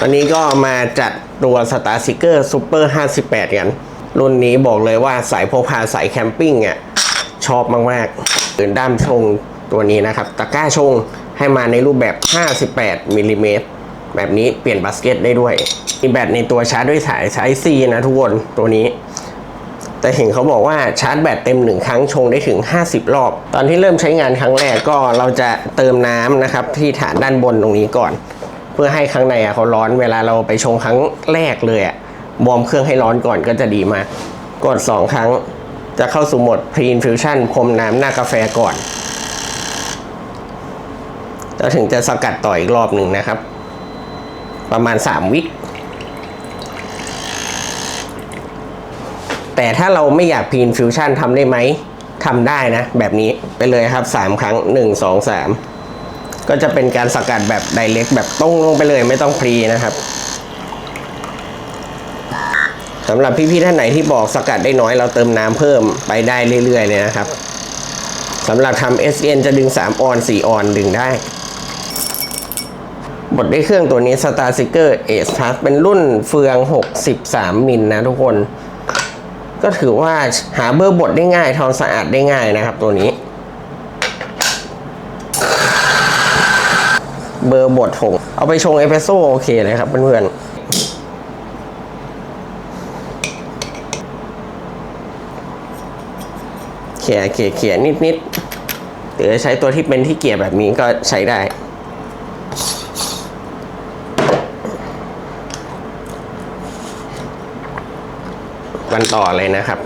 วันนี้ก็มาจัดตัว Star Seeker Super 58 กัน รุ่นนี้บอกเลยว่าสายพกพาสายแคมปิ้งอะชอบมากๆอื่นด้ามชงตัวนี้นะครับตะกร้าชงให้มาในรูปแบบ 58มิลลิเมตรแบบนี้เปลี่ยนบาสเกตได้ด้วย มีแบตในตัวชาร์จด้วยสายสาย C นะทุกคนตัวนี้ แต่เห็นเขาบอกว่าชาร์จแบตเต็มหนึ่งครั้งชงได้ถึง 50 รอบ ตอนที่เริ่มใช้งานครั้งแรกก็เราจะเติมน้ำนะครับที่ฐานด้านบนตรงนี้ก่อน เพื่อให้ข้างในอะเขาร้อนเวลาเราไปชงครั้งแรกเลยอะวอร์มเครื่องให้ร้อนก่อนก็จะดีมากกด 2 ครั้งจะเข้าสู่โหมด Pre Infusion พรมน้ำหน้ากาแฟก่อนแล้วถึงจะสกัดต่ออีกรอบหนึ่งนะครับ ประมาณ 3 วิแต่ถ้าเราไม่อยากพีนฟิวชั่นทำได้ไหมทำได้นะ แบบนี้ไปเลยครับ 3 ครั้ง 1 2 3 ก็จะเป็นการสกัดแบบไดเ c กแบบตรงลงไปเลยไม่ต้องพรีนะครับสำหรับพี่ๆท่านไหนที่บอกสกัดได้น้อยเราเติมน้ำเพิ่มไปได้เรื่อยๆเลยนะครับสำหรับทำ SN จะดึง 3 ออน 4 ออนดึงได้ บดด้เครื่องตัวนี้ Star Seeker Ace Plus เป็นรุ่นเฟือง 63 มิลนะทุกคน ก็ถือว่าหาเบอร์บดได้ง่ายทำสะอาดได้ง่ายนะครับตัวนี้ เบอร์บดผงเอาไปชงเอสเปรสโซ่โอเคเลยครับเพื่อนๆเขี่ยเขี่ยเขี่ยนิดนิดๆหรือใช้ตัวที่เป็นที่เกี่ยแบบนี้ก็ใช้ได้ กันต่อเลยนะครับ